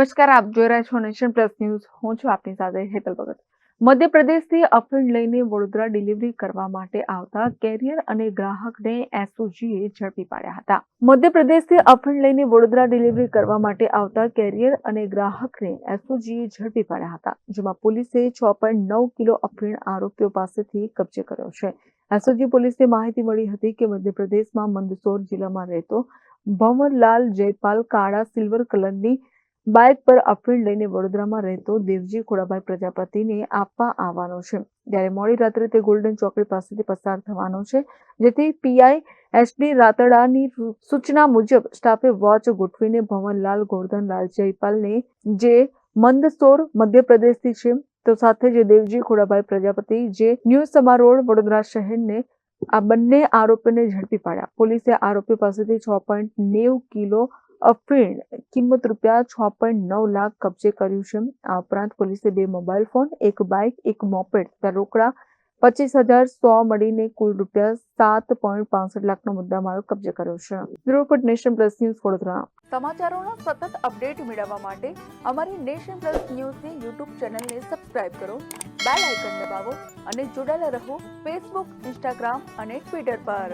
નમસ્કાર, આપ જોઈ રહ્યા છો નેશન પ્લસ ન્યૂઝ. હું છું આપની સાથે હેતલ ભગત. મધ્યપ્રદેશથી અફીણ લઈને વડોદરા ડિલિવરી કરવા માટે આવતા કેરિયર અને ગ્રાહકને એસઓજીએ ઝડપી પાડ્યા હતા. મધ્યપ્રદેશથી અફીણ લઈને વડોદરા ડિલિવરી કરવા માટે આવતા કેરિયર અને ગ્રાહકને એસઓજીએ ઝડપી પાડ્યા હતા, જેમાં પોલીસે છ પોઈન્ટ નવ કિલો અફીણ આરોપીઓ પાસેથી કબજે કર્યો છે. એસઓજી પોલીસને માહિતી મળી હતી કે મધ્યપ્રદેશમાં મંદસોર જિલ્લામાં રહેતો ભંવરલાલ જયપાલ કાળા સિલ્વર કલરની બાઇક પર અફીણ લઈને વડોદરામાં રહેતો દેવજી ખોડાભાઈ પ્રજાપતિને આપવા આવવાનો છે. ત્યારે મોડી રાત્રે તે ગોલ્ડન ચોકડી પાસેથી પસાર થવાનો છે, જેથી પીઆઈ એસડી રાતડાની સૂચના મુજબ સ્ટાફે વોચ ગોઠવીને ભવનલાલ ગોરધનલાલ જયપાલને જે મંદસોર મધ્યપ્રદેશથી છે, તો સાથે જે દેવજી ખોડાભાઈ પ્રજાપતિ જે ન્યૂ સમારોહ વડોદરા શહેરને આ બંને આરોપીને ઝડપી પાડ્યા. પોલીસે આરોપી પાસેથી છ પોઈન્ટ નેવું કિલો અફીણ કિંમત રૂપિયા છ પોઈન્ટ નવ લાખ કબજે કર્યું છે. આ ઉપરાંત પોલીસે બે મોબાઈલ ફોન, એક બાઇક એક મોપેડ તથા રોકડા પચીસ હજાર સો મળીને કુલ રૂપિયા સાત પોઈન્ટ પાસઠ લાખનો મુદ્દામાલ કબજે કર્યો છે. Bureau report nation plus news Vadodara. સમાચારોનો સતત અપડેટ મેળવવા માટે અમારી નેશન પ્લસ ન્યૂઝની યુટ્યુબ ચેનલને સબસ્ક્રાઇબ કરો, બેલ આઇકન દબાવો અને જોડાયેલા રહો ફેસબુક, ઇન્સ્ટાગ્રામ અને ટ્વિટર પર.